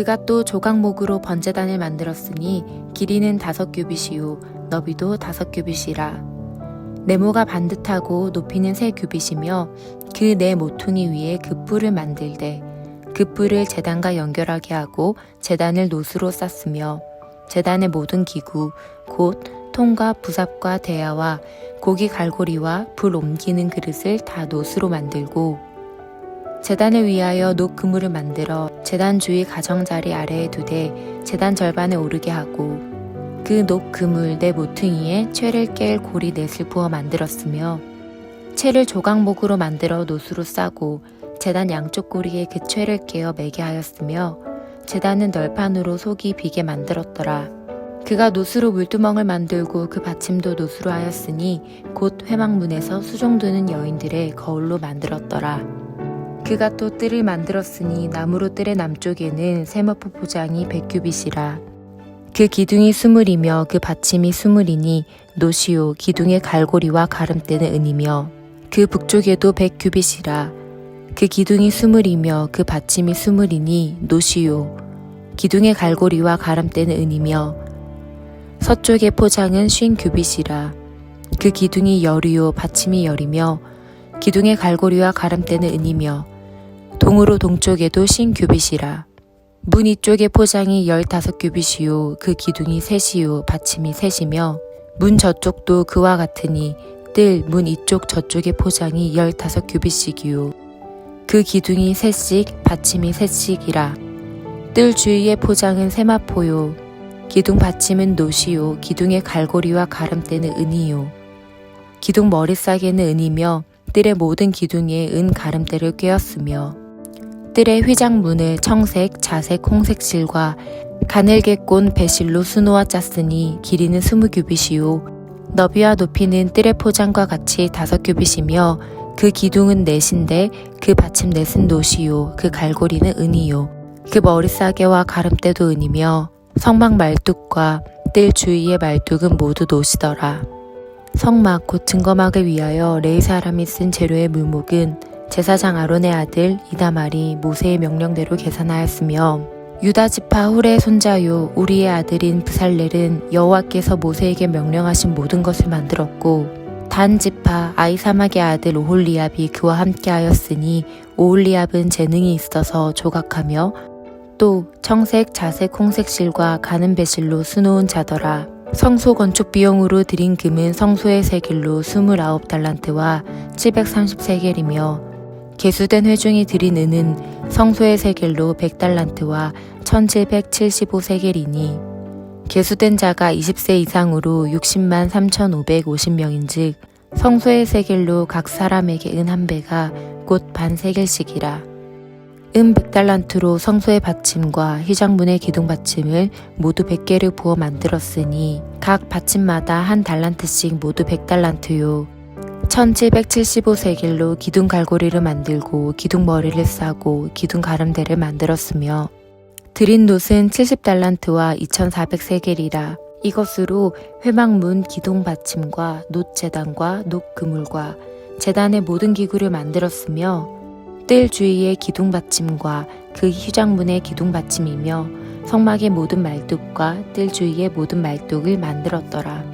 그가 또 조각목으로 번제단을 만들었으니 길이는 다섯 규빗이요 너비도 다섯 규빗이라. 네모가 반듯하고 높이는 세 규빗이며 그 네 모퉁이 위에 그 뿔을 만들되 그 뿔을 재단과 연결하게 하고 재단을 노수로 쌌으며 재단의 모든 기구 곧 통과 부삽과 대야와 고기 갈고리와 불 옮기는 그릇을 다 노수로 만들고 재단을 위하여 녹 그물을 만들어 재단 주위 가정자리 아래에 두되 재단 절반에 오르게 하고 그 녹 그물 네 모퉁이에 채를 깰 고리 넷을 부어 만들었으며 채를 조각목으로 만들어 노수로 싸고 재단 양쪽 고리에 그 채를 깨어 매게 하였으며 재단은 널판으로 속이 비게 만들었더라. 그가 노수로 물두멍을 만들고 그 받침도 노수로 하였으니 곧 회막문에서 수종드는 여인들의 거울로 만들었더라. 그가 또 뜰을 만들었으니 나무로 뜰의 남쪽에는 세마포 포장이 백규빗이라. 그 기둥이 수물이며 그 받침이 수물이니 노시오 기둥의 갈고리와 가름대는 은이며 그 북쪽에도 백규빗이라. 그 기둥이 수물이며 그 받침이 수물이니 노시오 기둥의 갈고리와 가름대는 은이며 서쪽의 포장은 쉰 규빗이라. 그 기둥이 열이요 받침이 열이며 기둥의 갈고리와 가름대는 은이며 동으로 동쪽에도 신 규빗이라. 문 이쪽의 포장이 열다섯 규빗이요. 그 기둥이 셋이요. 받침이 셋이며 문 저쪽도 그와 같으니 뜰 문 이쪽 저쪽의 포장이 열다섯 규빗씩이요. 그 기둥이 셋씩 받침이 셋씩이라. 뜰 주위의 포장은 세마포요. 기둥 받침은 노시요. 기둥의 갈고리와 가름대는 은이요. 기둥 머리싸개는 은이며 뜰의 모든 기둥에 은 가름대를 꿰었으며 뜰의 휘장문을 청색, 자색, 홍색 실과 가늘게 꼰 배실로 수놓아 짰으니 길이는 스무 규빗이요 너비와 높이는 뜰의 포장과 같이 다섯 규빗이며 그 기둥은 넷인데 그 받침 넷은 노시요 그 갈고리는 은이요 그 머리싸개와 가름대도 은이며 성막 말뚝과 뜰 주위의 말뚝은 모두 노시더라. 성막 곧 증거막을 위하여 레이 사람이 쓴 재료의 물목은 제사장 아론의 아들 이다말이 모세의 명령대로 계산하였으며 유다 지파 훌의 손자요 우리의 아들인 브살렐은 여호와께서 모세에게 명령하신 모든 것을 만들었고 단 지파 아이사막의 아들 오홀리압이 그와 함께하였으니 오홀리압은 재능이 있어서 조각하며 또 청색, 자색, 홍색 실과 가는 배실로 수놓은 자더라. 성소 건축 비용으로 들인 금은 성소의 세겔로 29달란트와 730세겔이며 개수된 회중이 들인 은은 성소의 세겔로 100달란트와 1775세겔이니 개수된 자가 20세 이상으로 60만 3,550명인즉 성소의 세겔로 각 사람에게 은 한 배가 곧 반 세겔씩이라. 은 100달란트로 성소의 받침과 휘장문의 기둥 받침을 모두 100개를 부어 만들었으니 각 받침마다 한 달란트씩 모두 100달란트요. 1775세겔로 기둥 갈고리를 만들고 기둥 머리를 싸고 기둥 가름대를 만들었으며 드린 놋은 70달란트와 2400세겔이라 이것으로 회막문 기둥 받침과 놋 재단과 녹 그물과 재단의 모든 기구를 만들었으며 뜰 주위의 기둥 받침과 그 휘장문의 기둥 받침이며 성막의 모든 말뚝과 뜰 주위의 모든 말뚝을 만들었더라.